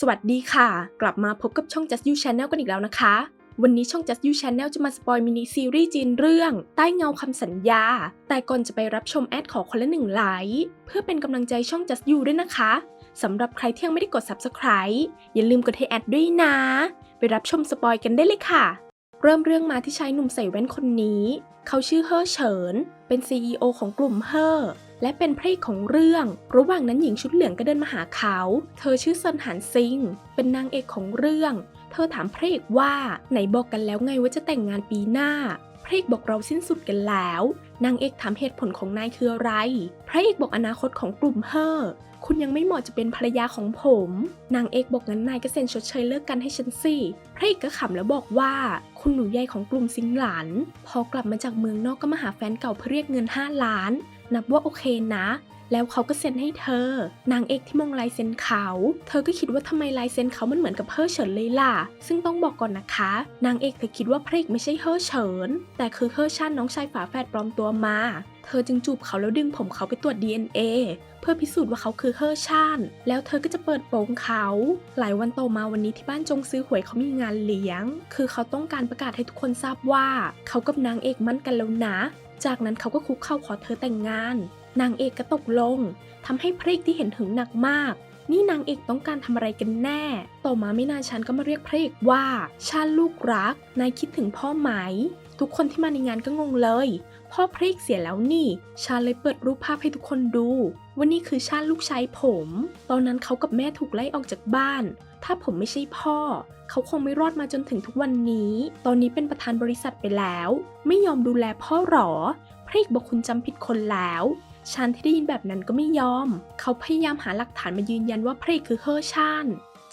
สวัสดีค่ะ กลับมาพบกับช่อง Just You Channel กันอีกแล้วนะคะ วันนี้ช่อง Just You Channel จะมาสปอยมินิซีรีส์จีนเรื่อง ใต้เงาคำสัญญา แต่ก่อนจะไปรับชมแอดขอคนละหนึ่งไลค์เพื่อเป็นกำลังใจช่อง Just You ด้วยนะคะสำหรับใครที่ยังไม่ได้กด Subscribe อย่าลืมกดให้แอดด้วยนะ ไปรับชมสปอยกันได้เลยค่ะ เริ่มเรื่องมาที่ชายหนุ่มใส่แว่นคนนี้ เขาชื่อเฮ่อเฉิน เป็น CEO ของกลุ่มเฮ่อ และเป็นพระเอกของเรื่อง ระหว่างนั้นหญิงชุดเหลืองก็เดินมาหาเขา เธอชื่อเซินหันซิง เป็นนางเอกของเรื่อง เธอถามพระเอกว่า ไหนบอกกันแล้วไงว่าจะแต่งงานปีหน้า พระเอกบอกเราสิ้นสุดกันแล้ว นางเอกถามเหตุผลของนายคืออะไร พระเอกบอกอนาคตของกลุ่มเฮ่อคุณยังไม่เหมาะจะเป็นภรรยาของผม นางเอกบอกงั้นนายก็เซ็นชดเชยเลิกกันให้ฉันสิ พระเอกก็ขำแล้วบอกว่า คุณหนูใหญ่ของกลุ่มซิงหลานพอกลับมาจากเมืองนอกก็มาหาแฟนเก่าเพื่อเรียกเงิน 5 ล้าน นับว่าโอเคนะ แล้วเขาก็เซ็นให้เธอ นางเอกที่มองลายเซ็นเขา เธอก็คิดว่าทำไมลายเซ็นเขามันเหมือนกับเฮ่อเฉินเลยล่ะ ซึ่งต้องบอกก่อนนะคะ นางเอกเธอคิดว่าพระเอกไม่ใช่เฮ่อเฉิน แต่คือเฮ่อชันน้องชายฝาแฝดปลอมตัวมา เธอจึงจูบเขาแล้วดึงผมเขาไปตรวจ DNA เพื่อพิสูจน์ว่าเขาคือเฮ่อชันแล้วเธอก็จะเปิดโปงเขา หลายวันต่อมาวันนี้ที่บ้านจงซื้อหวยเขามีงานเลี้ยง คือเขาต้องการประกาศให้ทุกคนทราบว่า เขากับนางเอกมั่นกันแล้วนะ จากนั้นเขาก็คุกเข่าขอเธอแต่งงาน นางเอกก็ตกลงทำให้พระเอกที่เห็นถึงหนักมาก นี่นางเอกต้องการทำอะไรกันแน่ ต่อมาไม่นานฉันก็มาเรียกพระเอกว่า ชาลูกรัก นายคิดถึงพ่อไหม ทุกคนที่มาในงานก็งงเลย พ่อพระเอกเสียแล้วนี่ ชาเลยเปิดรูปภาพให้ทุกคนดูว่านี่คือชาติลูกชายผม ตอนนั้นเขากับแม่ถูกไล่ออกจากบ้าน ถ้าผมไม่ใช่พ่อ เขาคงไม่รอดมาจนถึงทุกวันนี้ ตอนนี้เป็นประธานบริษัทไปแล้ว ไม่ยอมดูแลพ่อหรอ พระเอกบอกคุณจำผิดคนแล้วชันที่ได้ยินแบบนั้นก็ไม่ยอม เขาพยายามหาหลักฐานมายืนยันว่าพระเอกคือเฮอร์ชาน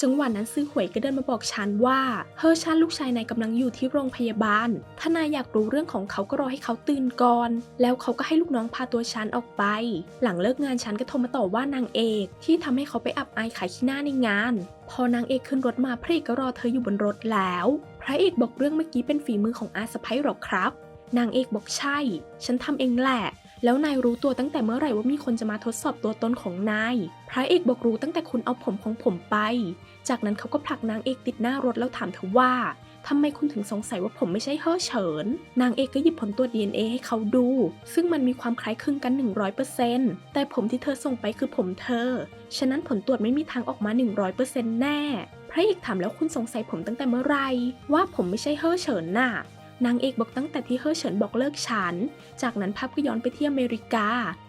จังหวะนั้นซื้อหวยก็เดินมาบอกชันว่า เฮอร์ชันลูกชายนายกำลังอยู่ที่โรงพยาบาล ถ้านายอยากรู้เรื่องของเขาก็รอให้เขาตื่นก่อน แล้วเขาก็ให้ลูกน้องพาตัวชันออกไป หลังเลิกงานชันก็โทรมาต่อว่านางเอก ที่ทำให้เขาไปอับอายขายขี้หน้าในงาน พอนางเอกขึ้นรถมาพระเอกก็รอเธออยู่บนรถแล้ว พระเอกบอกเรื่องเมื่อกี้เป็นฝีมือของอาสะพ้ยหรอครับนางเอกบอกใช่ ฉันทำเองแหละ แล้วนายรู้ตัวตั้งแต่เมื่อไหร่ว่ามีคนจะมาทดสอบตัวตนของนาย พระเอกบอกรู้ตั้งแต่คุณเอาผมของผมไป จากนั้นเขาก็ผลักนางเอกติดหน้ารถแล้วถามเธอว่าทำไมคุณถึงสงสัยว่าผมไม่ใช่เฮอเฉิน นางเอกก็หยิบผลตรวจ DNA ให้เขาดู ซึ่งมันมีความคล้ายคลึงกัน 100%แต่ผมที่เธอส่งไปคือผมเธอ ฉะนั้นผลตรวจไม่มีทางออกมา 100%แน่ พระเอกถามแล้วคุณสงสัยผมตั้งแต่เมื่อไหร่ว่าผมไม่ใช่เฮอเฉินน่ะ นางเอกบอกตั้งแต่ที่เฮ่อเฉินบอกเลิกฉัน จากนั้นภาพก็ย้อนไปที่อเมริกา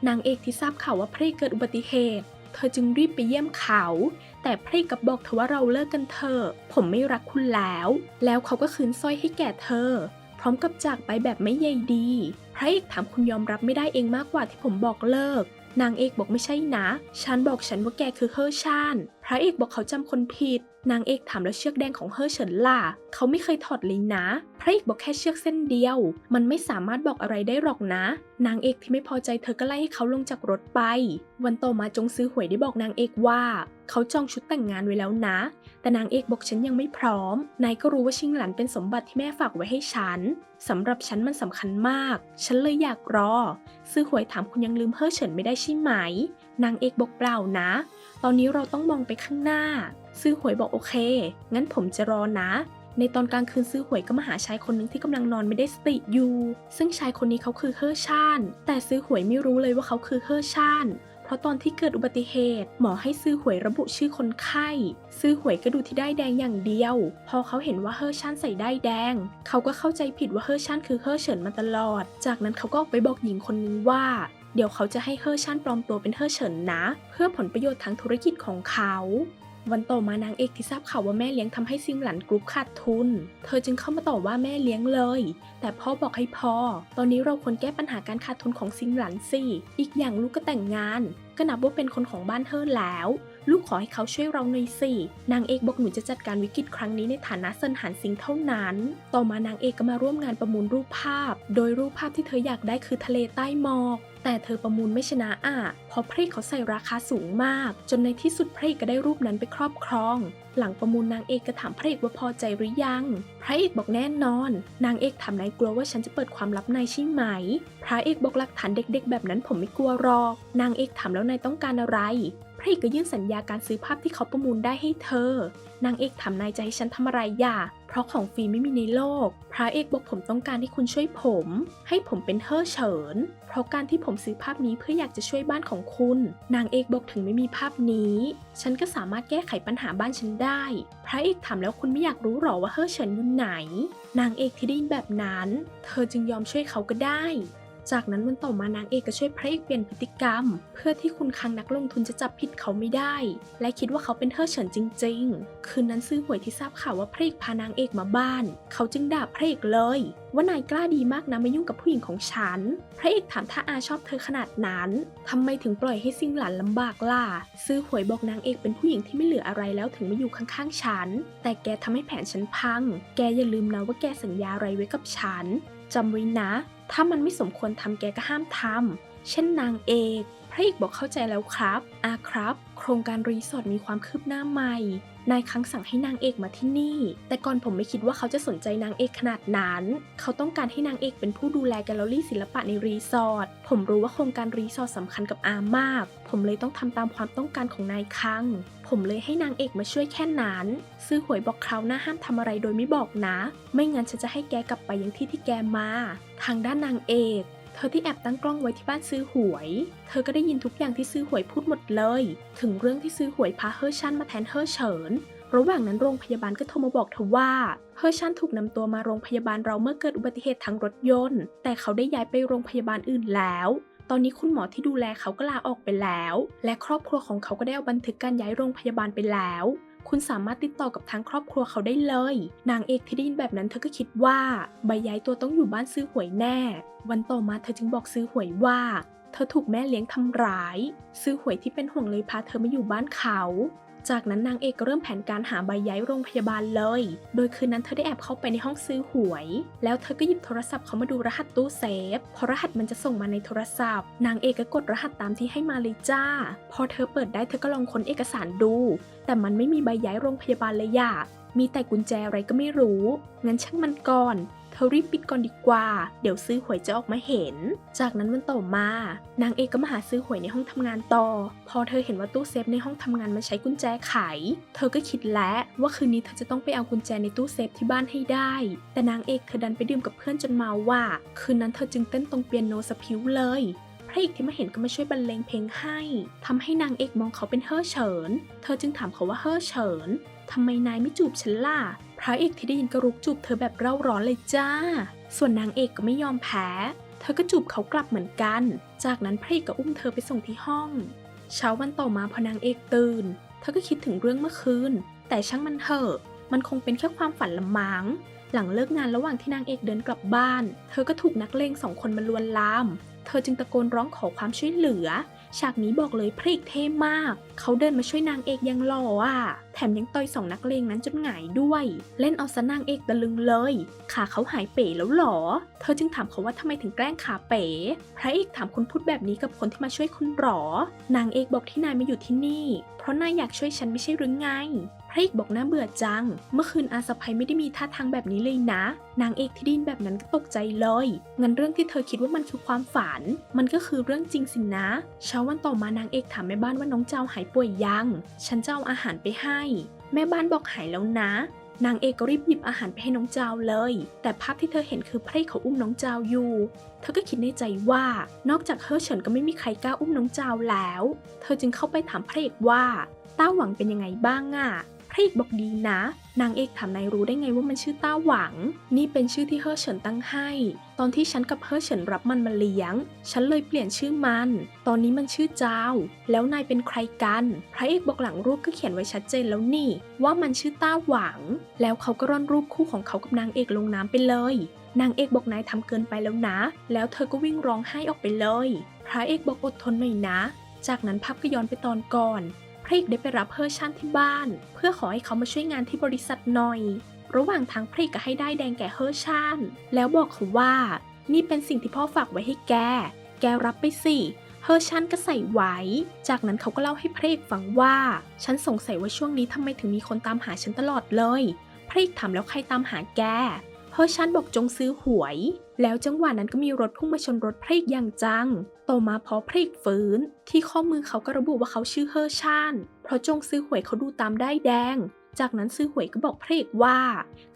นางเอกที่ทราบข่าวว่าพระเอกเกิดอุบัติเหตุ เธอจึงรีบไปเยี่ยมเขา แต่พระเอกกับบอกเธอว่าเราเลิกกันเถอะ ผมไม่รักคุณแล้ว แล้วเขาก็คืนสร้อยให้แก่เธอ พร้อมกับจากไปแบบไม่ใยดี พระเอกถามคุณยอมรับไม่ได้เองมากกว่าที่ผมบอกเลิก นางเอกบอกไม่ใช่นะ ฉันบอกฉันว่าแกคือเฮอร์ชาน พระเอกบอกเขาจำคนผิด นางเอกถามแล้วเชือกแดงของเฮอร์เฉินล่ะ เขาไม่เคยถอดเลยนะ พระเอกบอกแค่เชือกเส้นเดียว มันไม่สามารถบอกอะไรได้หรอกนะ นางเอกที่ไม่พอใจเธอก็ไล่ให้เขาลงจากรถไป วันต่อมาจงซื้อหวยได้บอกนางเอกว่า เขาจองชุดแต่งงานไว้แล้วนะ แต่นางเอกบอกฉันยังไม่พร้อม นายก็รู้ว่าชิงหลันเป็นสมบัติที่แม่ฝากไว้ให้ฉัน สำหรับฉันมันสำคัญมาก ฉันเลยอยากรอ ซื้อหวยถามคุณยังลืมเฮ่อเฉินไม่ได้ใช่ไหม นางเอกบอกเปล่านะ ตอนนี้เราต้องมองไปข้างหน้า ซื้อหวยบอกโอเค งั้นผมจะรอนะในตอนกลางคืนซื้อหวยก็มาหาชายคนหนึ่งที่กำลังนอนไม่ได้สติอยู่ ซึ่งชายคนนี้เขาคือเฮอร์ชาน แต่ซื้อหวยไม่รู้เลยว่าเขาคือเฮอร์ชาน เพราะตอนที่เกิดอุบัติเหตุ หมอให้ซื้อหวยระบุชื่อคนไข้ ซื้อหวยก็ดูที่ได้แดงอย่างเดียว พอเขาเห็นว่าเฮอร์ชันใส่ได้แดง เขาก็เข้าใจผิดว่าเฮอร์ชันคือเฮอร์เฉินมาตลอด จากนั้นเขาก็ไปบอกหญิงคนนึงว่าเดี๋ยวเขาจะให้เฮอร์ชันปลอมตัวเป็นเฮอร์เฉินนะ เพื่อผลประโยชน์ทางธุรกิจของเขา วันต่อมานางเอกที่ทราบข่าวว่าแม่เลี้ยงทำให้ซิงหลันกรุ๊ปขาดทุน เธอจึงเข้ามาต่อว่าแม่เลี้ยงเลย แต่พ่อบอกให้พอ ตอนนี้เราควรแก้ปัญหาการขาดทุนของซิงหลันสิ อีกอย่างลูกก็แต่งงาน ก็นับว่าเป็นคนของบ้านเธอแล้ว ลูกขอให้เขาช่วยเราหน่อยสินางเอกบอกหนูจะจัดการวิกฤตครั้งนี้ในฐานะเซินหันซิงเท่านั้น ต่อมานางเอกก็มาร่วมงานประมูลรูปภาพ โดยรูปภาพที่เธออยากได้คือทะเลใต้หมอกแต่เธอประมูลไม่ชนะอะเพราะพระเอกเขาใส่ราคาสูงมาก จนในที่สุดพระเอกก็ได้รูปนั้นไปครอบครอง หลังประมูลนางเอกก็ถามพระเอกว่าพอใจหรือยัง พระเอกบอกแน่นอน นางเอกถามนายกลัวว่าฉันจะเปิดความลับนายใช่ไหม พระเอกบอกหลักฐานเด็กๆ แบบนั้นผมไม่กลัวหรอก นางเอกถามแล้วนายต้องการอะไร ระเอกก็ยื่นสัญญาการซื้อภาพที่เขาประมูลได้ให้เธอ นางเอกถามนายจะให้ฉันทำอะไรอย่า เพราะของฟรีไม่มีในโลก พระเอกบอกผมต้องการให้คุณช่วยผม ให้ผมเป็นเฮ่อเฉิน เพราะการที่ผมซื้อภาพนี้เพื่ออยากจะช่วยบ้านของคุณ นางเอกบอกถึงไม่มีภาพนี้ ฉันก็สามารถแก้ไขปัญหาบ้านฉันได้ พระเอกถามแล้วคุณไม่อยากรู้หรอว่าเฮ่อเฉินอยู่ไหน นางเอกที่ได้ยินแบบนั้น เธอจึงยอมช่วยเขาก็ได้ จากนั้นวันต่อมานางเอกก็ช่วยพระเอกเปลี่ยนพฤติกรรม เพื่อที่คุณคังนักลงทุนจะจับผิดเขาไม่ได้ และคิดว่าเขาเป็นเฮ่อเฉินจริง ๆ คืนนั้นซื้อหวยที่ทราบข่าวว่าพระเอกพานางเอกมาบ้าน เขาจึงด่าพระเอกเลย ว่านายกล้าดีมากนะมายุ่งกับผู้หญิงของฉัน พระเอกถามถ้าอาชอบเธอขนาดนั้นทำไมถึงปล่อยให้ซิงหลันลำบากล่ะซื้อหวยบอกนางเอกเป็นผู้หญิงที่ไม่เหลืออะไรแล้วถึงมาอยู่ข้างๆฉัน แต่แกทำให้แผนฉันพัง แกอย่าลืมนะว่าแกสัญญาอะไรไว้กับฉันจำไว้นะ ถ้ามันไม่สมควรทำแกก็ห้ามทำเช่นนางเอก พระเอกบอกเข้าใจแล้วครับ อาครับ โครงการรีสอร์ทมีความคืบหน้าใหม่ นายคังสั่งให้นางเอกมาที่นี่ แต่ก่อนผมไม่คิดว่าเขาจะสนใจนางเอกขนาดนั้น เขาต้องการให้นางเอกเป็นผู้ดูแลแกลเลอรี่ศิลปะในรีสอร์ท ผมรู้ว่าโครงการรีสอร์ทสำคัญกับอามาก ผมเลยต้องทำตามความต้องการของนายคัง ผมเลยให้นางเอกมาช่วยแค่นั้น ซื้อหวยบอกคราวหน้าห้ามทำอะไรโดยไม่บอกนะ ไม่งั้นฉันจะให้แกกลับไปยังที่ที่แกมา ทางด้านนางเอก เธอที่แอบตั้งกล้องไว้ที่บ้านซื้อหวย เธอก็ได้ยินทุกอย่างที่ซื้อหวยพูดหมดเลย ถึงเรื่องที่ซื้อหวยพาเฮอร์ชันมาแทนเฮอร์เฉิน ระหว่างนั้นโรงพยาบาลก็โทรมาบอกเธอว่า เฮอร์ชันถูกนำตัวมาโรงพยาบาลเราเมื่อเกิดอุบัติเหตุทางรถยนต์ แต่เขาได้ย้ายไปโรงพยาบาลอื่นแล้ว ตอนนี้คุณหมอที่ดูแลเขาก็ลาออกไปแล้ว และครอบครัวของเขาก็ได้เอาบันทึกการย้ายโรงพยาบาลไปแล้ว คุณสามารถติดต่อกับทางครอบครัวเขาได้เลย นางเอกที่ได้ยินแบบนั้นเธอก็คิดว่า ใบย้ายตัวต้องอยู่บ้านซื้อหวยแน่ วันต่อมาเธอจึงบอกซื้อหวยว่าเธอถูกแม่เลี้ยงทำร้าย ซื้อหวยที่เป็นห่วงเลยพาเธอมาอยู่บ้านเขา จากนั้นนางเอกก็เริ่มแผนการหาใบย้ายโรงพยาบาลเลย โดยคืนนั้นเธอได้แอบเข้าไปในห้องซื้อหวย แล้วเธอก็หยิบโทรศัพท์เขามาดูรหัสตู้เซฟ พอรหัสมันจะส่งมาในโทรศัพท์ นางเอกก็กดรหัสตามที่ให้มาเลยจ้า พอเธอเปิดได้เธอก็ลองค้นเอกสารดู แต่มันไม่มีใบย้ายโรงพยาบาลเลยอะมีแต่กุญแจอะไรก็ไม่รู้ งั้นช่างมันก่อน เธอรีบปิดก่อนดีกว่า เดี๋ยวซื้อหวยจะออกมาเห็น จากนั้นวันต่อมา นางเอกก็มาหาซื้อหวยในห้องทำงานต่อ พอเธอเห็นว่าตู้เซฟในห้องทำงานมันใช้กุญแจไข เธอก็คิดแล้วว่าคืนนี้เธอจะต้องไปเอากุญแจในตู้เซฟที่บ้านให้ได้ แต่นางเอกเธอดันไปดื่มกับเพื่อนจนเมาว่า คืนนั้นเธอจึงเต้นตรงเปียโนสพิวเลยพระเอกที่มาเห็นก็มาช่วยบรรเลงเพลงให้ทำให้นางเอกมองเขาเป็นเฮ่อเฉิน เธอจึงถามเขาว่าเฮ่อเฉิน ทำไมนายไม่จูบฉันล่ะ พระเอกที่ได้ยินก็รุกจูบเธอแบบเร่าร้อนเลยจ้า ส่วนนางเอกก็ไม่ยอมแพ้ เธอก็จูบเขากลับเหมือนกัน จากนั้นพระเอกก็อุ้มเธอไปส่งที่ห้อง เช้าวันต่อมาพอนางเอกตื่น เธอก็คิดถึงเรื่องเมื่อคืน แต่ช่างมันเถอะ มันคงเป็นแค่ความฝันละมังหลังเลิกงานระหว่างที่นางเอกเดินกลับบ้าน เธอก็ถูกนักเลงสองคนมาลวนลาม เธอจึงตะโกนร้องขอความช่วยเหลือ ฉากนี้บอกเลยพระเอกเท่มาก เขาเดินมาช่วยนางเอกยังหล่ออะ แถมยังต่อยสองนักเลงนั้นจนหงายด้วย เล่นเอาซะนางเอกตะลึงเลย ขาเขาหายเป๋แล้วหรอ เธอจึงถามเขาว่าทำไมถึงแกล้งขาเป๋ พระเอกถามคนพูดแบบนี้กับคนที่มาช่วยคุณหรอ นางเอกบอกที่นายมาอยู่ที่นี่ เพราะนายอยากช่วยฉันไม่ใช่หรือไง พระเอกบอกน่าเบื่อจัง เมื่อคืนอาสะพายไม่ได้มีท่าทางแบบนี้เลยนะ นางเอกที่ดินแบบนั้นก็ตกใจเลยงั้นเรื่องที่เธอคิดว่ามันคือความฝัน มันก็คือเรื่องจริงสินะ เช้าวันต่อมานางเอกถามแม่บ้านว่าน้องเจ้าหายป่วยยัง ฉันจะเอาอาหารไปให้ แม่บ้านบอกหายแล้วนะนางเอกก็รีบหยิบอาหารไปให้น้องเจ้าเลย แต่ภาพที่เธอเห็นคือพระเอกเขาอุ้มน้องเจ้าอยู่ เธอก็คิดในใจว่า นอกจากเฮอเฉินก็ไม่มีใครกล้าอุ้มน้องเจ้าแล้ว เธอจึงเข้าไปถามพระเอกว่า ต้าหวังเป็นยังไงบ้างอะ พระเอกบอกดีนะ นางเอกถามนายรู้ได้ไงว่ามันชื่อต้าหวัง นี่เป็นชื่อที่เฮอเฉินตั้งให้ ตอนที่ฉันกับเฮอเฉินรับมันมาเลี้ยง ฉันเลยเปลี่ยนชื่อมัน ตอนนี้มันชื่อเจ้า แล้วนายเป็นใครกัน พระเอกบอกหลังรูปก็เขียนไว้ชัดเจนแล้วนี่ ว่ามันชื่อต้าหวัง แล้วเขาก็ร่อนรูปคู่ของเขากับนางเอกลงน้ำไปเลยนางเอกบอกนายทำเกินไปแล้วนะ แล้วเธอก็วิ่งร้องไห้ออกไปเลย พระเอกบอกอดทนหน่อยนะ จากนั้นภาพก็ย้อนไปตอนก่อน พระเอกได้ไปรับเฮอร์ชันที่บ้าน เพื่อขอให้เขามาช่วยงานที่บริษัทหน่อย ระหว่างทางพระเอกก็ให้ได้แดงแก่เฮอร์ชันแล้วบอกเขาว่า นี่เป็นสิ่งที่พ่อฝากไว้ให้แก แกรับไปสิเฮอร์ชันก็ใส่ไว้ จากนั้นเขาก็เล่าให้พระเอกฟังว่า ฉันสงสัยว่าช่วงนี้ทำไมถึงมีคนตามหาฉันตลอดเลย พระเอกถามแล้วใครตามหาแก เฮอร์ชันบอกจงซื้อหวย แล้วจังหวะนั้นก็มีรถพุ่งมาชนรถพระเอกอย่างจัง ต่อมาพอพระเอกฟื้น ที่ข้อมือเขาก็ระบุว่าเขาชื่อเฮอร์ชันเพราะจงซื้อหวยเขาดูตามได้แดง จากนั้นซื้อหวยก็บอกพระเอกว่า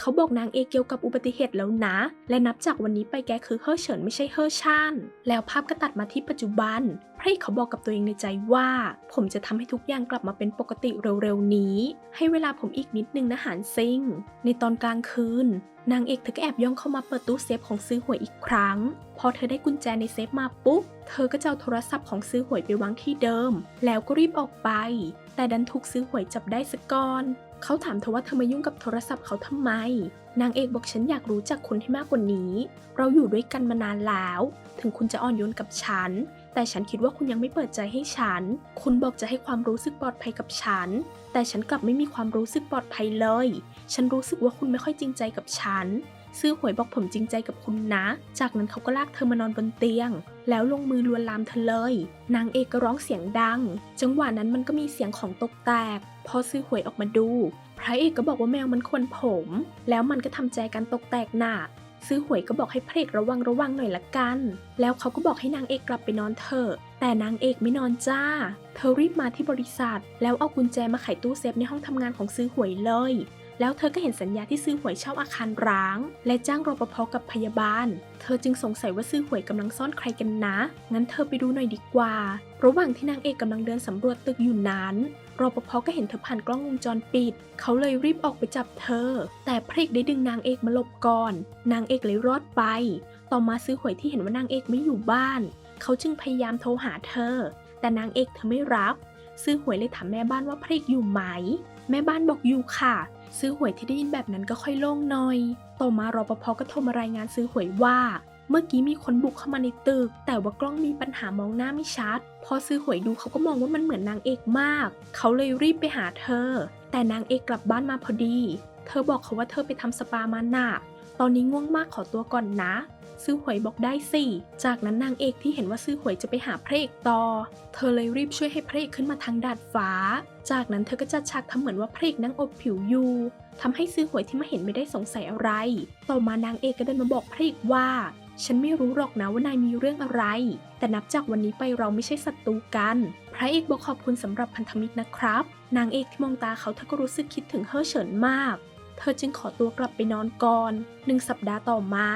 เขาบอกนางเอกเกี่ยวกับอุบัติเหตุแล้วนะ และนับจากวันนี้ไปแกคือเฮอร์เฉินไม่ใช่เฮอร์ชันแล้วภาพก็ตัดมาที่ปัจจุบัน พระเอกเขาบอกกับตัวเองในใจว่า ผมจะทำให้ทุกอย่างกลับมาเป็นปกติเร็วๆนี้ ให้เวลาผมอีกนิดนึงนะหานซิงในตอนกลางคืน นางเอกเธอก็แอบย่องเข้ามาเปิดตู้เซฟของซื้อหวยอีกครั้ง พอเธอได้กุญแจในเซฟมาปุ๊บ เธอก็จะเอาโทรศัพท์ของซื้อหวยไปวางที่เดิม แล้วก็รีบออกไป แต่ดันถูกซื้อหวยจับได้สะก่อน เขาถามเธอว่าเธอมายุ่งกับโทรศัพท์เขาทำไม นางเอกบอกฉันอยากรู้จักคุณที่มากกว่านี้ เราอยู่ด้วยกันมานานแล้ว ถึงคุณจะอ่อนโยนกับฉัน แต่ฉันคิดว่าคุณยังไม่เปิดใจให้ฉัน คุณบอกจะให้ความรู้สึกปลอดภัยกับฉัน แต่ฉันกลับไม่มีความรู้สึกปลอดภัยเลย ฉันรู้สึกว่าคุณไม่ค่อยจริงใจกับฉัน ซื้อหวยบอกผมจริงใจกับคุณนะ จากนั้นเขาก็ลากเธอมานอนบนเตียง แล้วลงมือลวนลามเธอเลย นางเอกก็ร้องเสียงดัง จังหวะนั้นมันก็มีเสียงของตกแตก พอซื้อหวยออกมาดู พระเอกก็บอกว่าแมวมันควรผม แล้วมันก็ทำใจกันตกแตกหนัก ซื้อหวยก็บอกให้พระเอกระวังระวังหน่อยละกัน แล้วเขาก็บอกให้นางเอกกลับไปนอนเถอะ แต่นางเอกไม่นอนจ้า เธอรีบมาที่บริษัท แล้วเอากุญแจมาไขตู้เซฟในห้องทำงานของซื้อหวยเลย แล้วเธอก็เห็นสัญญาที่ซื้อหวยเช่าอาคารร้าง และจ้างรปภกับพยาบาล เธอจึงสงสัยว่าซื้อหวยกำลังซ่อนใครกันนะ งั้นเธอไปดูหน่อยดีกว่า ระหว่างที่นางเอกกำลังเดินสำรวจตึกอยู่นั้นรปภก็เห็นเธอผ่านกล้องวงจรปิด เขาเลยรีบออกไปจับเธอ แต่พระเอกได้ดึงนางเอกมาหลบก่อน นางเอกเลยรอดไป ต่อมาซื้อหวยที่เห็นว่านางเอกไม่อยู่บ้าน เขาจึงพยายามโทรหาเธอ แต่นางเอกเธอไม่รับ ซื้อหวยเลยถามแม่บ้านว่าพระเอกอยู่ไหม แม่บ้านบอกอยู่ค่ะ ซื้อหวยที่ได้ยินแบบนั้นก็ค่อยโล่งหน่อย ต่อมารปภก็โทรมารายงานซื้อหวยว่า เมื่อกี้มีคนบุกเข้ามาในตึก แต่ว่ากล้องมีปัญหามองหน้าไม่ชัด พอซื้อหวยดูเขาก็มองว่ามันเหมือนนางเอกมาก เขาเลยรีบไปหาเธอ แต่นางเอกกลับบ้านมาพอดี เธอบอกเขาว่าเธอไปทำสปามาหนักตอนนี้ง่วงมากขอตัวก่อนนะ ซื้อหวยบอกได้สิจากนั้นนางเอกที่เห็นว่าซื้อหวยจะไปหาพระเอกต่อ เธอเลยรีบช่วยให้พระเอกขึ้นมาทางดาดฟ้า จากนั้นเธอก็จัดฉากทำเหมือนว่าพระเอกนั่งอบผิวอยู่ทำให้ซื้อหวยที่มาเห็นไม่ได้สงสัยอะไร ต่อมานางเอกก็เดินมาบอกพระเอกว่า ฉันไม่รู้หรอกนะว่านายมีเรื่องอะไร แต่นับจากวันนี้ไปเราไม่ใช่ศัตรูกัน พระเอกบอกขอบคุณสำหรับพันธมิตรนะครับ นางเอกที่มองตาเขาเธอก็รู้สึกคิดถึงเฮอเฉินมาก เธอจึงขอตัวกลับไปนอนก่อนหนึ่งสัปดาห์ต่อมา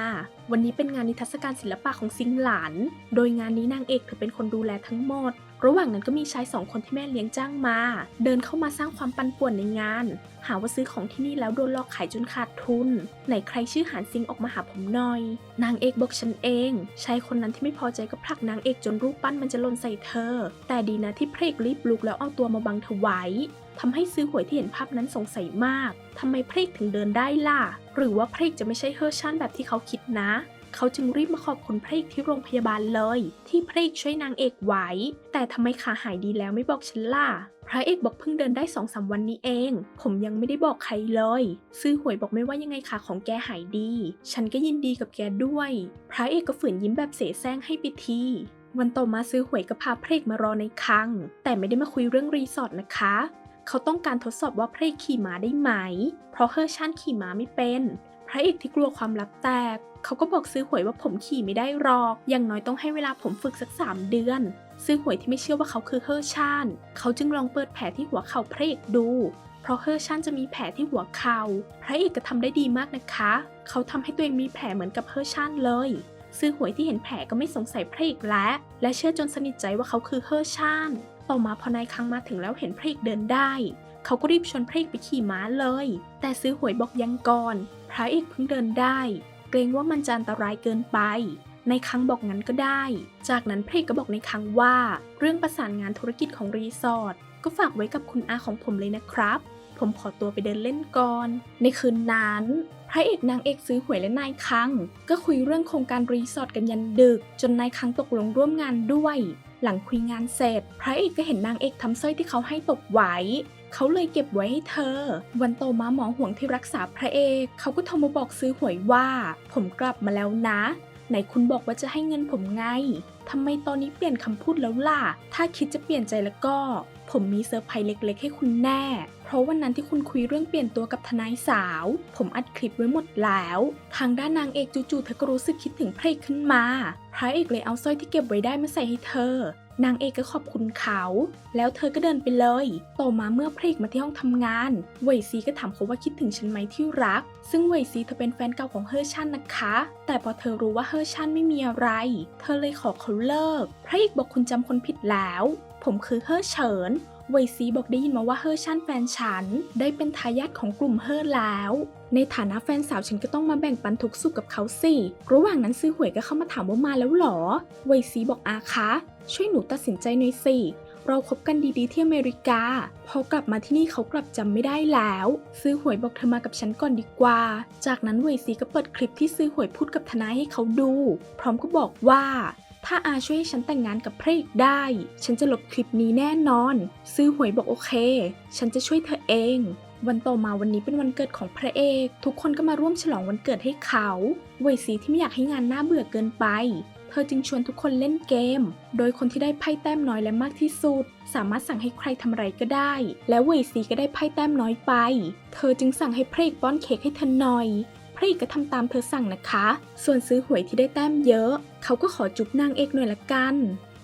วันนี้เป็นงานนิทรรศการศิลปะของซิงหลาน โดยงานนี้นางเอกเธอเป็นคนดูแลทั้งหมด ระหว่างนั้นก็มีชายสองคนที่แม่เลี้ยงจ้างมา เดินเข้ามาสร้างความปั่นป่วนในงาน หาว่าซื้อของที่นี่แล้วโดนหลอกขายจนขาดทุน ไหนใครชื่อหานซิงออกมาหาผมหน่อย นางเอกบอกฉันเอง ชายคนนั้นที่ไม่พอใจก็ผลักนางเอกจนรูปปั้นมันจะหล่นใส่เธอ แต่ดีนะที่พระเอกรีบลุกแล้วเอาตัวมาบังเธอไว้ทำให้ซื้อหวยที่เห็นภาพนั้นสงสัยมาก ทำไมพระเอกถึงเดินได้ล่ะ หรือว่าพระเอกจะไม่ใช่เฮอร์ชันแบบที่เขาคิดนะเขาจึงรีบมาขอบคุณพระเอกที่โรงพยาบาลเลย ที่พระเอกช่วยนางเอกไว้ แต่ทำไมขาหายดีแล้วไม่บอกฉันล่ะ พระเอกบอกเพิ่งเดินได้สองสามวันนี้เอง ผมยังไม่ได้บอกใครเลย ซื้อหวยบอกไม่ว่ายังไงขาของแกหายดี ฉันก็ยินดีกับแกด้วย พระเอกก็ฝืนยิ้มแบบเสแสร้งให้ไปทีวันต่อมาซื้อหวยก็พาพระเอกมารอในคังแต่ไม่ได้มาคุยเรื่องรีสอร์ทนะคะ เขาต้องการทดสอบว่าพระเอกขี่ม้าได้ไหม เพราะเฮอร์ชันขี่ม้าไม่เป็น พระเอกที่กลัวความลับแตก เขาก็บอกซื้อหวยว่าผมขี่ไม่ได้หรอก อย่างน้อยต้องให้เวลาผมฝึกสัก 3 เดือน ซื้อหวยที่ไม่เชื่อว่าเขาคือเฮอร์ชันเขาจึงลองเปิดแผลที่หัวเข่าพระเอกดู เพราะเฮอร์ชันจะมีแผลที่หัวเข่า พระเอกก็ทำได้ดีมากนะคะ เขาทำให้ตัวเองมีแผลเหมือนกับเฮอร์ชันเลยซื้อหวยที่เห็นแผลก็ไม่สงสัยพระเอกแล้ว และเชื่อจนสนิทใจว่าเขาคือเฮอร์ชัน ต่อมาพอนายคังมาถึงแล้วเห็นพระเอกเดินได้ เขาก็รีบชวนพระเอกไปขี่ม้าเลย แต่ซื้อหวยบอกยังก่อน พระเอกเพิ่งเดินได้ เกรงว่ามันจะอันตรายเกินไปในคังบอกงั้นก็ได้ จากนั้นพระเอกก็บอกในคังว่า เรื่องประสานงานธุรกิจของรีสอร์ทก็ฝากไว้กับคุณอาของผมเลยนะครับ ผมขอตัวไปเดินเล่นก่อน ในคืนนั้น พระเอกนางเอกซื้อหวยและนายคัง ก็คุยเรื่องโครงการรีสอร์ทกันยันดึก จนนายคังตกลงร่วมงานด้วย หลังคุยงานเสร็จ พระเอกก็เห็นนางเอกทำสร้อยที่เขาให้ตกไว้ เขาเลยเก็บไว้ให้เธอ วันโตมาหมอห่วงที่รักษาพระเอก เขาก็โทรมาบอกซื้อหวยว่า ผมกลับมาแล้วนะ ไหนคุณบอกว่าจะให้เงินผมไงทำไมตอนนี้เปลี่ยนคำพูดแล้วล่ะ ถ้าคิดจะเปลี่ยนใจแล้วก็ ผมมีเซอร์ไพรส์เล็ก ๆ ให้คุณแน่ ราะราะวันนั้นที่คุณคุยเรื่องเปลี่ยนตัวกับทนายสาว ผมอัดคลิปไว้หมดแล้ว ทางด้านนางเอกจู่ๆเธอก็รู้สึกคิดถึงพระเอกขึ้นมาพระเอกเลยเอาสร้อยที่เก็บไว้ได้มาใส่ให้เธอ นางเอกก็ขอบคุณเขา แล้วเธอก็เดินไปเลย ต่อมาเมื่อพระเอกมาที่ห้องทำงานเวยซีก็ถามเขาว่าคิดถึงฉันไหมที่รัก ซึ่งเวยซีเธอเป็นแฟนเก่าของเฮอร์ชันนะคะ แต่พอเธอรู้ว่าเฮอร์ชันไม่มีอะไร เธอเลยขอเขาเลิก พระเอกบอกคุณจำคนผิดแล้ว ผมคือเฮอร์เฉิน เวยซีบอกได้ยินมาว่าเฮอร์ชันแฟนฉัน ได้เป็นทายาทของกลุ่มเฮอร์แล้ว ในฐานะแฟนสาวฉันก็ต้องมาแบ่งปันทุกสุขกับเขาสิ ระหว่างนั้นซื้อหวยก็เข้ามาถามว่ามาแล้วหรอ เวยซีบอกอาคะ ช่วยหนูตัดสินใจหน่อยสิเราคบกันดีๆที่อเมริกา พอกลับมาที่นี่เขากลับจำไม่ได้แล้ว ซื้อหวยบอกเธอมากับฉันก่อนดีกว่า จากนั้นเวยซีก็เปิดคลิปที่ซื้อหวยพูดกับทนายให้เขาดู พร้อมก็บอกว่า ถ้าอาช่วยให้ฉันแต่งงานกับพระเอกได้ ฉันจะลบคลิปนี้แน่นอน ซื้อหวยบอกโอเค ฉันจะช่วยเธอเอง วันต่อมาวันนี้เป็นวันเกิดของพระเอก ทุกคนก็มาร่วมฉลองวันเกิดให้เขาเวยซีที่ไม่อยากให้งานน่าเบื่อเกินไป เธอจึงชวนทุกคนเล่นเกม โดยคนที่ได้ไพ่แต้มน้อยและมากที่สุด สามารถสั่งให้ใครทำอะไรก็ได้ และเวยซีก็ได้ไพ่แต้มน้อยไป เธอจึงสั่งให้พระเอกป้อนเค้กให้เธอหน่อย ระเอกก็ทำตามเธอสั่งนะคะ ส่วนซื้อหวยที่ได้แต้มเยอะ เขาก็ขอจุบนางเอกหน่อยละกัน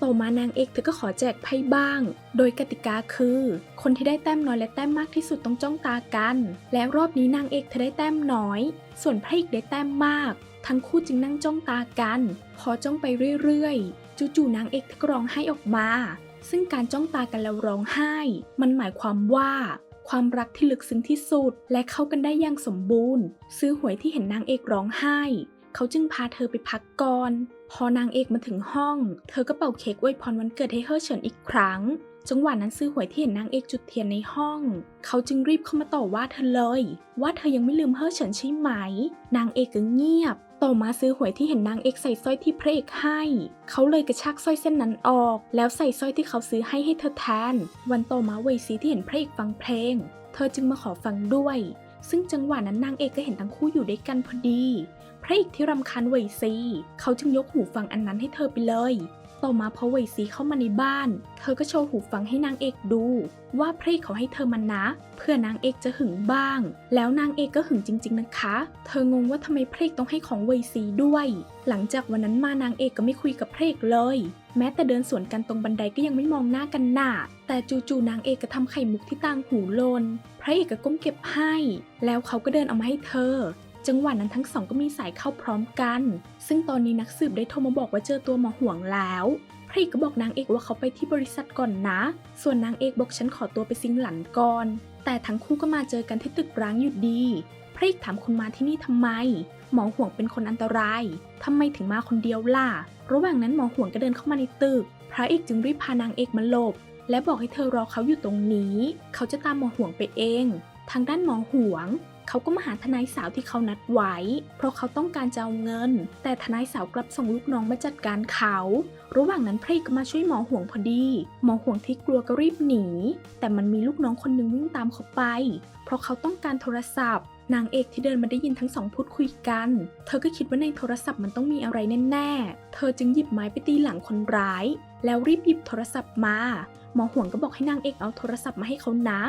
ต่อมานางเอกเธอก็ขอแจกไพ่บ้าง โดยกติกาคือ คนที่ได้แต้มน้อยและแต้มมากที่สุดต้องจ้องตากัน และรอบนี้นางเอกเธอได้แต้มน้อย ส่วนพระเอกได้แต้มมาก ทั้งคู่จึงนั่งจ้องตากัน พอจ้องไปเรื่อยๆ จู่ๆนางเอกเธอก็ร้องไห้ออกมา ซึ่งการจ้องตากันแล้วร้องไห้ มันหมายความว่า ความรักที่ลึกซึ้งที่สุด และเข้ากันได้อย่างสมบูรณ์ ซื้อหวยที่เห็นนางเอกร้องไห้ เขาจึงพาเธอไปพักก่อน พอนางเอกมาถึงห้อง เธอก็เป่าเค้กอวยพรวันเกิดให้เฮอเฉินอีกครั้งจังหวะนั้นซื้อหวยที่เห็นนางเอกจุดเทียนในห้อง เขาจึงรีบเข้ามาต่อว่าเธอเลย ว่าเธอยังไม่ลืมเฮอเฉินใช่ไหม นางเอกก็เงียบ ต่อมาซื้อหวยที่เห็นนางเอกใส่สร้อยที่พระเอกให้ เขาเลยกระชากสร้อยเส้นนั้นออก แล้วใส่สร้อยที่เขาซื้อให้ให้เธอแทน วันต่อมาเวยซีที่เห็นพระเอกฟังเพลง เธอจึงมาขอฟังด้วย ซึ่งจังหวะนั้นนางเอกก็เห็นทั้งคู่อยู่ด้วยกันพอดี พระเอกที่รำคาญเวยซี เขาจึงยกหูฟังอันนั้นให้เธอไปเลย ต่อมาพอเวยซีเข้ามาในบ้าน เธอก็โชว์หูฟังให้นางเอกดู ว่าพระเอกเขาให้เธอมันนะ เพื่อนางเอกจะหึงบ้าง แล้วนางเอกก็หึงจริง ๆนะคะ เธองงว่าทำไมพระเอกต้องให้ของเวยซีด้วย หลังจากวันนั้นมานางเอกก็ไม่คุยกับพระเอกเลย แม้แต่เดินสวนกันตรงบันไดก็ยังไม่มองหน้ากันหนาแต่จู่ๆนางเอกก็ทำไข่มุกที่ต่างหูลน พระเอกก็ก้มเก็บให้ แล้วเขาก็เดินเอามาให้เธอ จังหวะนั้นทั้งสองก็มีสายเข้าพร้อมกัน ซึ่งตอนนี้นักสืบได้โทรมาบอกว่าเจอตัวหมอห่วงแล้วพระเอกก็บอกนางเอกว่าเขาไปที่บริษัทก่อนนะ ส่วนนางเอกบอกฉันขอตัวไปซิงหลันก่อน แต่ทั้งคู่ก็มาเจอกันที่ตึกร้างอยู่ดี พระเอกถามคุณมาที่นี่ทำไม หมอห่วงเป็นคนอันตรายทำไมถึงมาคนเดียวล่ะ ระหว่างนั้นหมอห่วงก็เดินเข้ามาในตึก พระเอกจึงรีบพานางเอกมาหลบ และบอกให้เธอรอเขาอยู่ตรงนี้ เขาจะตามหมอห่วงไปเอง ทางด้านหมอห่วง เขาก็มาหาทนายสาวที่เขานัดไว้ เพราะเขาต้องการจะเอาเงิน แต่ทนายสาวกลับส่งลูกน้องมาจัดการเขา ระหว่างนั้นพระเอกก็มาช่วยหมอห่วงพอดี หมอห่วงที่กลัวก็รีบหนี แต่มันมีลูกน้องคนหนึ่งวิ่งตามเขาไป เพราะเขาต้องการโทรศัพท์นางเอกที่เดินมาได้ยินทั้งสองพูดคุยกัน เธอก็คิดว่าในโทรศัพท์มันต้องมีอะไรแน่ ๆ เธอจึงหยิบไม้ไปตีหลังคนร้าย แล้วรีบหยิบโทรศัพท์มา หมอห่วงก็บอกให้นางเอกเอาโทรศัพท์มาให้เขานะ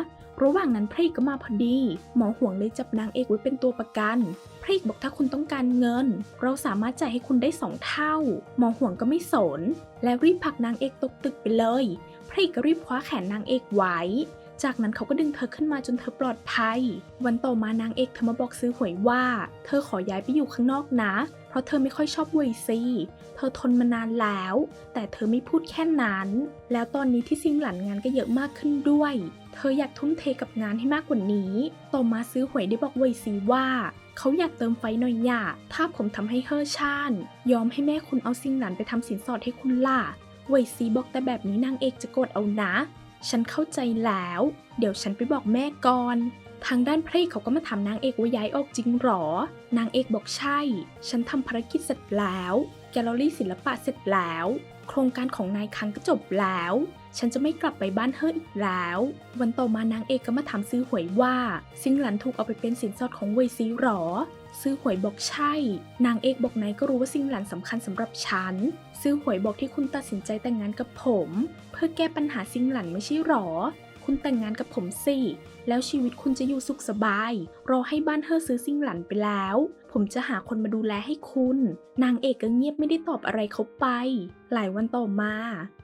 ระหว่างนั้นพระเอกก็มาพอดี หมอห่วงเลยจับนางเอกไว้เป็นตัวประกัน พระเอกบอกถ้าคุณต้องการเงิน เราสามารถจ่ายให้คุณได้สองเท่า หมอห่วงก็ไม่สน แล้วรีบผลักนางเอกตกตึกไปเลย พระเอกก็รีบคว้าแขนนางเอกไว้ จากนั้นเขาก็ดึงเธอขึ้นมาจนเธอปลอดภัย วันต่อมานางเอกเธอมาบอกซื้อหวยว่า เธอขอย้ายไปอยู่ข้างนอกนะ เพราะเธอไม่ค่อยชอบเวยซีเธอทนมานานแล้ว แต่เธอไม่พูดแค่นั้น แล้วตอนนี้ที่ซิงหลันงานก็เยอะมากขึ้นด้วย เธออยากทุ่มเทกับงานให้มากกว่านี้ ต่อมาซื้อหวยได้บอกเวยซีว่าเขาอยากเติมไฟหน่อยอย่าถ้าผมทำให้เฮอร์ชานยอมให้แม่คุณเอาซิงหลันไปทำสินสอดให้คุณล่ะเวยซีบอกแต่แบบนี้นางเอกจะโกรธเอานะ ฉันเข้าใจแล้ว เดี๋ยวฉันไปบอกแม่ก่อน ทางด้านพระเอกเขาก็มาถามนางเอกว่าย้ายออกจริงหรอ นางเอกบอกใช่ ฉันทำภารกิจเสร็จแล้ว แกลเลอรี่ศิลปะเสร็จแล้ว โครงการของนายคังก็จบแล้ว ฉันจะไม่กลับไปบ้านเธออีกแล้ว วันต่อมานางเอกก็มาถามซื้อหวยว่า ซิงหลันถูกเอาไปเป็นสินสอดของเวยซีหรอ ซื้อหวยบอกใช่ นางเอกบอกนายก็รู้ว่าซิงหลันสำคัญสำหรับฉัน ซื้อหวยบอกที่คุณตัดสินใจแต่งงานกับผม เพื่อแก้ปัญหาซิงหลันไม่ใช่หรอ คุณแต่งงานกับผมสิแล้วชีวิตคุณจะอยู่สุขสบาย รอให้บ้านเฮอซื้อซิ่งหลันไปแล้ว ผมจะหาคนมาดูแลให้คุณ นางเอกก็เงียบไม่ได้ตอบอะไรเขาไป หลายวันต่อมา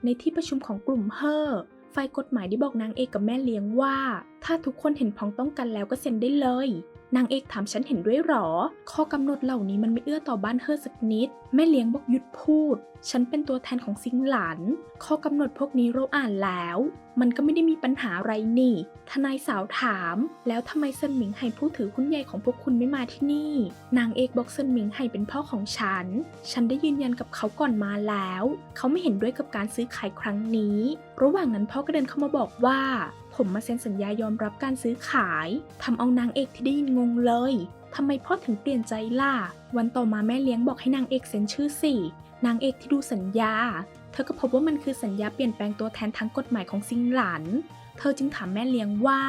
ในที่ประชุมของกลุ่มเฮอฝ่ายกฎหมายได้บอกนางเอกกับแม่เลี้ยงว่า ถ้าทุกคนเห็นพ้องต้องกันแล้วก็เซ็นได้เลย นางเอกถามฉันเห็นด้วยหรอ ข้อกำหนดเหล่านี้มันไม่เอื้อต่อบ้านเฮอสักนิด แม่เลี้ยงบอกหยุดพูด ฉันเป็นตัวแทนของซิงหลานข้อกำหนดพวกนี้เราอ่านแล้ว มันก็ไม่ได้มีปัญหาอะไรนี่ ทนายสาวถาม แล้วทำไมเซินหมิงไห่ผู้ถือหุ้นใหญ่ของพวกคุณไม่มาที่นี่ นางเอกบอกเซินหมิงไห่เป็นพ่อของฉัน ฉันได้ยืนยันกับเขาก่อนมาแล้ว เขาไม่เห็นด้วยกับการซื้อขายครั้งนี้ ระหว่างนั้นพ่อก็เดินเข้ามาบอกว่า ผมมาเซ็นสัญญายอมรับการซื้อขายทำเอานางเอกที่ได้ยินงงเลยทำไมพ่อถึงเปลี่ยนใจล่ะ วันต่อมาแม่เลี้ยงบอกให้นางเอกเซ็นชื่อสินางเอกที่ดูสัญญา เธอก็พบว่ามันคือสัญญาเปลี่ยนแปลงตัวแทนทางกฎหมายของซิงหลัน เธอจึงถามแม่เลี้ยงว่า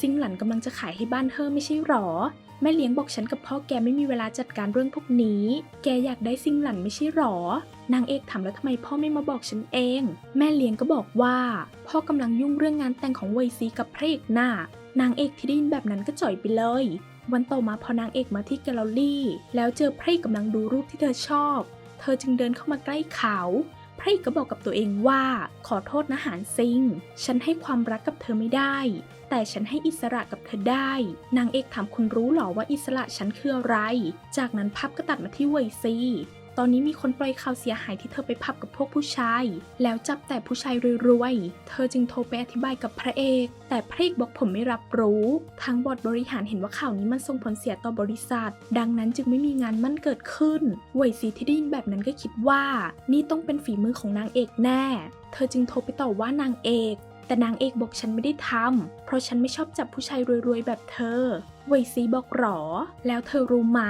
ซิงหลันกำลังจะขายให้บ้านเธอไม่ใช่หรอ แม่เลี้ยงบอกฉันกับพ่อแกไม่มีเวลาจัดการเรื่องพวกนี้ แกอยากได้ซิงหลันไม่ใช่หรอ นางเอกถามแล้วทำไมพ่อไม่มาบอกฉันเอง แม่เลี้ยงก็บอกว่า พ่อกำลังยุ่งเรื่องงานแต่งของเวยซีกับพระเอกหน้านางเอกที่ได้ยินแบบนั้นก็จ่อยไปเลย วันต่อมาพอนางเอกมาที่แกลเลอรี่ แล้วเจอพระเอกกำลังดูรูปที่เธอชอบ เธอจึงเดินเข้ามาใกล้เขาพระเอกก็บอกกับตัวเองว่า ขอโทษนะหานซิง ฉันให้ความรักกับเธอไม่ได้ แต่ฉันให้อิสระกับเธอได้ นางเอกถามคุณรู้หรอว่าอิสระฉันคืออะไร จากนั้นพับก็ตัดมาที่เวยซีตอนนี้มีคนปล่อยข่าวเสียหายที่เธอไปพับกับพวกผู้ชาย แล้วจับแต่ผู้ชายรวยๆ เธอจึงโทรไปอธิบายกับพระเอก แต่พระเอกบอกผมไม่รับรู้ ทางบอร์ดบริหารเห็นว่าข่าวนี้มันส่งผลเสียต่อบริษัท ดังนั้นจึงไม่มีงานมั่นเกิดขึ้นเวยซีที่ได้ยินแบบนั้นก็คิดว่า นี่ต้องเป็นฝีมือของนางเอกแน่ เธอจึงโทรไปต่อว่านางเอก แต่นางเอกบอกฉันไม่ได้ทำ เพราะฉันไม่ชอบจับผู้ชายรวยๆ แบบเธอเวยซีบอกหรอ แล้วเธอรู้ไหม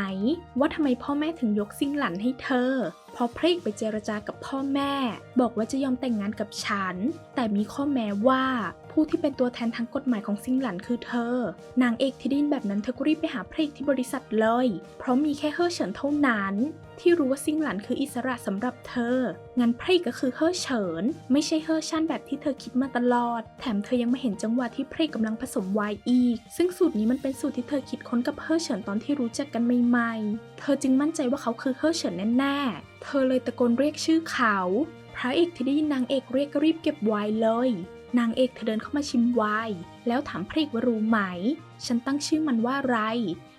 ว่าทำไมพ่อแม่ถึงยกซิงหลันให้เธอ พราะเพรกไปเจรจากับพ่อแม่ บอกว่าจะยอมแต่งงานกับฉัน แต่มีข้อแม้ว่าผู้ที่เป็นตัวแทนทางกฎหมายของซิงหลันคือเธอ นางเอกที่ได้ยินแบบนั้นเธอก็รีบไปหาเพรกที่บริษัทเลย เพราะมีแค่เฮอเฉินเท่านั้น ที่รู้ว่าซิงหลันคืออิสระสำหรับเธอ งั้นเพรกก็คือเฮอเฉิน ไม่ใช่เฮอชันแบบที่เธอคิดมาตลอด แถมเธอยังไม่เห็นจังหวะที่เพรกกำลังผสมไวน์อีก ซึ่งสูตรนี้มันเป็นสูตรที่เธอคิดค้นกับเฮอเฉินตอนที่รู้จักกันใหม่ๆ เธอจึงมั่นใจว่าเขาคือเฮอเฉินแน่ๆเธอเลยตะโกนเรียกชื่อเขา พระเอกที่ได้ยินนางเอกเรียกก็รีบเก็บไวน์เลย นางเอกเธอเดินเข้ามาชิมไวน์แล้วถามพระเอกว่ารู้ไหม ฉันตั้งชื่อมันว่าอะไร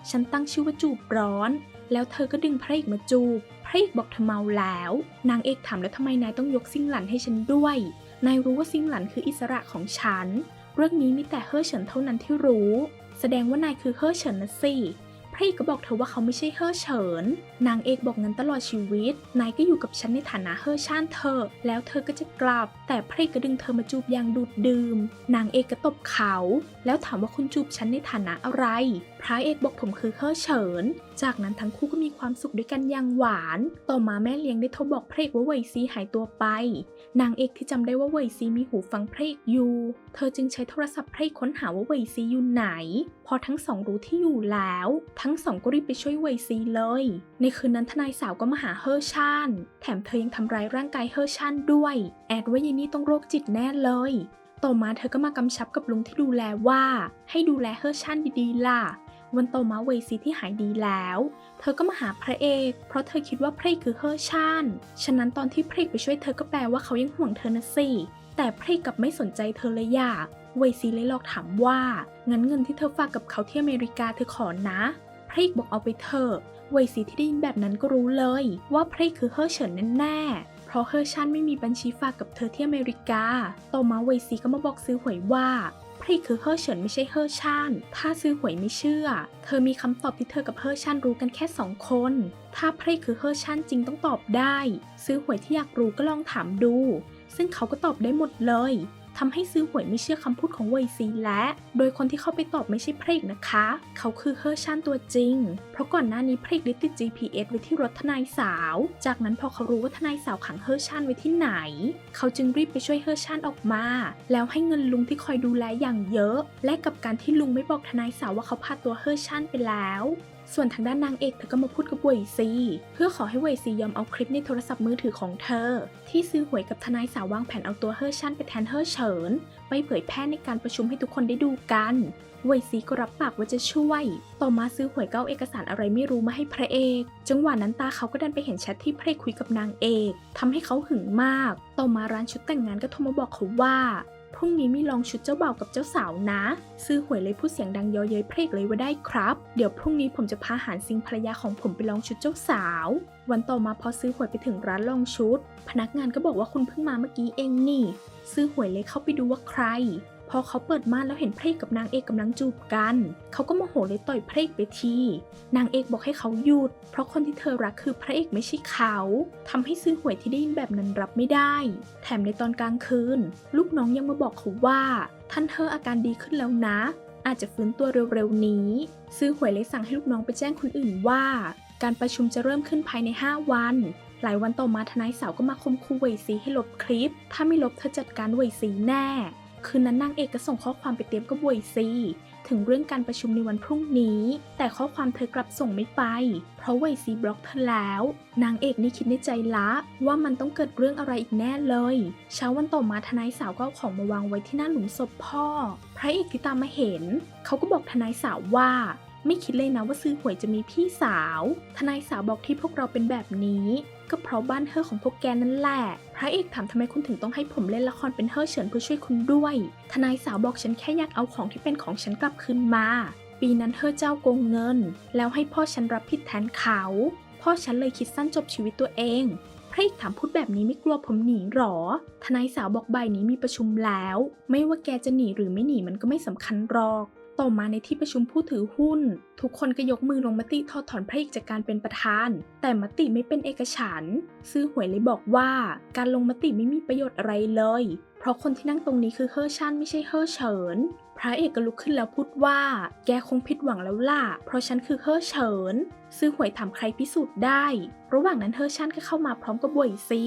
ฉันตั้งชื่อว่าจูบร้อน แล้วเธอก็ดึงพระเอกมาจูบ พระเอกบอกเธอเมาแล้ว นางเอกถามแล้วทำไมนายต้องยกซิงหลันให้ฉันด้วย นายรู้ว่าซิงหลันคืออิสระของฉัน เรื่องนี้มีแต่เฮอเฉินเท่านั้นที่รู้ แสดงว่านายคือเฮอเฉินนะสิ พระเอกก็บอกเธอว่าเขาไม่ใช่เฮอเฉิน นางเอกบอกงั้นตลอดชีวิต นายก็อยู่กับฉันในฐานะเฮอชานเธอ แล้วเธอก็จะกลับ แต่พระเอกก็ดึงเธอมาจูบอย่างดูดดื่ม นางเอกก็ตบเขา แล้วถามว่าคุณจูบฉันในฐานะอะไร พระเอกบอกผมคือเฮอเฉิน จากนั้นทั้งคู่ก็มีความสุขด้วยกันอย่างหวาน ต่อมาแม่เลี้ยงได้โทรบอกพระเอกว่าเวยซีหายตัวไป นางเอกที่จำได้ว่าเวยซีมีหูฟังพระเอกอยู่ เธอจึงใช้โทรศัพท์พระเอกค้นหาว่าเวยซีอยู่ไหน พอทั้งสองรู้ที่อยู่แล้ว ทั้งสองก็รีบไปช่วยเวยซีเลย ในคืนนั้นทนายสาวก็มาหาเฮอร์ชันแถมเธอยังทำร้ายร่างกายเฮอร์ชันด้วย แอดว่ายนี่ต้องโรคจิตแน่เลยต่อมาเธอก็มากำชับกับลุงที่ดูแลว่า ให้ดูแลเฮอร์ชันดีๆล่ะ วันต่อมาเวซีที่หายดีแล้ว เธอก็มาหาพระเอก เพราะเธอคิดว่าพระเอกคือเฮอร์ชันฉะนั้นตอนที่พระเอกไปช่วยเธอก็แปลว่าเขายังห่วงเธอนะสิ แต่พระเอกกลับไม่สนใจเธอเลยอยากเวซีเลยหลอกถามว่างั้นเงินที่เธอฝากกับเขาที่อเมริกาเธอขอนะ พระเอกบอกเอาไปเถอะเวซีที่ได้ยินแบบนั้นก็รู้เลย ว่าพระเอกคือเฮอร์เฉินแน่ๆ เพราะเฮอร์ชันไม่มีบัญชีฝากกับเธอที่อเมริกาต่อมาเวซีก็มาบอกซื้อหวยว่า พรคือเฮอร์เฉินไม่ใช่เฮอร์ชันถ้าซื้อหวยไม่เชื่อ เธอมีคำตอบที่เธอกับเฮอร์ชันรู้กันแค่สองคน ถ้าพรคือเฮอร์ชันจริงต้องตอบได้ ซื้อหวยที่อยากรู้ก็ลองถามดู ซึ่งเขาก็ตอบได้หมดเลย ทำให้ซื้อหวยไม่เชื่อคำพูดของเวยซีและ โดยคนที่เข้าไปตอบไม่ใช่พระเอกนะคะ เขาคือเฮอร์ชันตัวจริง เพราะก่อนหน้านี้พระเอกได้ติด GPS ไว้ที่รถทนายสาว จากนั้นพอเขารู้ว่าทนายสาวขังเฮอร์ชันไว้ที่ไหน เขาจึงรีบไปช่วยเฮอร์ชันออกมา แล้วให้เงินลุงที่คอยดูแลอย่างเยอะ และกับการที่ลุงไม่บอกทนายสาวว่าเขาพาตัวเฮอร์ชันไปแล้ว ส่วนทางด้านนางเอกเธอก็มาพูดกับเวยซีเพื่อขอให้เวยซียอมเอาคลิปในโทรศัพท์มือถือของเธอ ที่ซื้อหวยกับทนายสาววางแผนเอาตัวเฮอร์ชันไปแทนเฮอร์เฉินไปเผยแพร่ในการประชุมให้ทุกคนได้ดูกันเวยซีก็รับปากว่าจะช่วย ต่อมาซื้อหวยเก็เอาเอกสารอะไรไม่รู้มาให้พระเอก จังหวะนั้นตาเขาก็ดันไปเห็นแชทที่พระเอกคุยกับนางเอกทำให้เขาหึงมาก ต่อมาร้านชุดแต่งงานก็โทรมาบอกเขาว่า พรุ่งนี้มีลองชุดเจ้าบ่าวกับเจ้าสาวนะ ซื้อหวยเลยพูดเสียงดังเยอเย้ยเพลกเลยว่าได้ครับ เดี๋ยวพรุ่งนี้ผมจะพาหานซิงภรรยาของผมไปลองชุดเจ้าสาว วันต่อมาพอซื้อหวยไปถึงร้านลองชุด พนักงานก็บอกว่าคุณเพิ่งมาเมื่อกี้เองนี่ ซื้อหวยเลยเข้าไปดูว่าใคร พอเขาเปิดม่านแล้วเห็นพระเอกกับนางเอกกำลังจูบกัน เขาก็โมโหเลยต่อยพระเอกไปที นางเอกบอกให้เขาหยุด เพราะคนที่เธอรักคือพระเอกไม่ใช่เขาทำให้ซื้อหวยที่ได้ยินแบบนั้นรับไม่ได้ แถมในตอนกลางคืน ลูกน้องยังมาบอกเขาว่า ท่านเธออาการดีขึ้นแล้วนะ อาจจะฟื้นตัวเร็วๆนี้ ซื้อหวยเลยสั่งให้ลูกน้องไปแจ้งคนอื่นว่า การประชุมจะเริ่มขึ้นภายใน 5 วันหลายวันต่อมาทนายสาวก็มาคมคูเวยซีให้ลบคลิป ถ้าไม่ลบเธอจัดการเวยซีแน่ คืนนั้นนางเอกก็ส่งข้อความไปเตรียมกับเวยซีถึงเรื่องการประชุมในวันพรุ่งนี้ แต่ข้อความเธอกลับส่งไม่ไป เพราะเวยซีบล็อกเธอแล้ว นางเอกนี่คิดในใจละว่ามันต้องเกิดเรื่องอะไรอีกแน่เลย เช้าวันต่อมาทนายสาวก็เอาของมาวางไว้ที่หน้าหลุมศพพ่อ พระเอกที่ตามมาเห็น เขาก็บอกทนายสาวว่า ไม่คิดเลยนะว่าซื้อหวยจะมีพี่สาว ทนายสาวบอกที่พวกเราเป็นแบบนี้ ก็เพราะบ้านเฮอของพวกแกนั่นแหละ พระเอกถามทำไมคุณถึงต้องให้ผมเล่นละครเป็นเฮอเฉินเพื่อช่วยคุณด้วย ทนายสาวบอกฉันแค่อยากเอาของที่เป็นของฉันกลับคืนมา ปีนั้นเฮอเจ้าโกงเงิน แล้วให้พ่อฉันรับผิดแทนเขา พ่อฉันเลยคิดสั้นจบชีวิตตัวเอง พระเอกถามพูดแบบนี้ไม่กลัวผมหนีหรอ ทนายสาวบอกใบนี้มีประชุมแล้ว ไม่ว่าแกจะหนีหรือไม่หนีมันก็ไม่สำคัญหรอก ต่อมาในที่ประชุมผู้ถือหุ้น ทุกคนก็ยกมือลงมติถอดถอนพระเอกจากการเป็นประธาน แต่มติไม่เป็นเอกฉันซื้อหวยเลยบอกว่า การลงมติไม่มีประโยชน์อะไรเลย เพราะคนที่นั่งตรงนี้คือเฮอชันไม่ใช่เฮอเฉินพระเอกก็ลุกขึ้นแล้วพูดว่า แกคงผิดหวังแล้วล่ะ เพราะฉันคือเฮอเฉินซื้อหวยถามใครพิสูจน์ได้ ระหว่างนั้นเฮอชันก็เข้ามาพร้อมกับบวยซี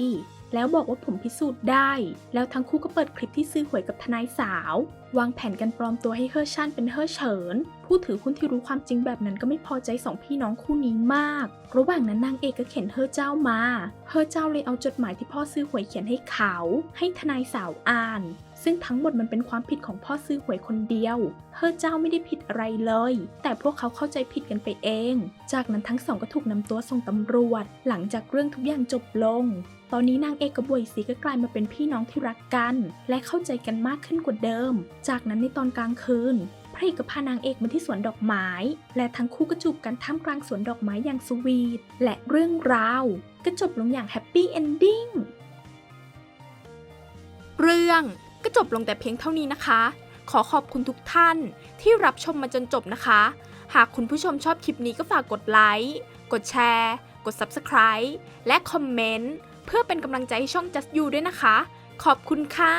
แล้วบอกว่าผมพิสูจน์ได้ แล้วทั้งคู่ก็เปิดคลิปที่ซื้อหวยกับทนายสาว วางแผนกันปลอมตัวให้เฮอร์ชันเป็นเฮอร์เฉิน ผู้ถือหุ้นที่รู้ความจริงแบบนั้นก็ไม่พอใจสองพี่น้องคู่นี้มาก ระหว่างนั้นนางเอกก็เข็นเฮอร์เจ้ามา เฮอร์เจ้าเลยเอาจดหมายที่พ่อซื้อหวยเขียนให้เขา ให้ทนายสาวอ่าน ซึ่งทั้งหมดมันเป็นความผิดของพ่อซื้อหวยคนเดียวเฮอเจ้าไม่ได้ผิดอะไรเลย แต่พวกเขาเข้าใจผิดกันไปเอง จากนั้นทั้งสองก็ถูกนำตัวส่งตำรวจ หลังจากเรื่องทุกอย่างจบลง ตอนนี้นางเอกกับบวยสีก็กลายมาเป็นพี่น้องที่รักกัน และเข้าใจกันมากขึ้นกว่าเดิม จากนั้นในตอนกลางคืนพระเอกก็พานางเอกมาที่สวนดอกไม้ และทั้งคู่ก็จูบกันท่ามกลางสวนดอกไม้อย่างสวีท และเรื่องราวก็จบลงอย่างแฮปปี้เอนดิ้ง เรื่อง ก็จบลงแต่เพียงเท่านี้นะคะ ขอขอบคุณทุกท่านที่รับชมมาจนจบนะคะ หากคุณผู้ชมชอบคลิปนี้ก็ฝากกดไลค์ กดแชร์ กด Subscribe และคอมเมนต์เพื่อเป็นกำลังใจให้ช่อง Just You ด้วยนะคะ ขอบคุณค่ะ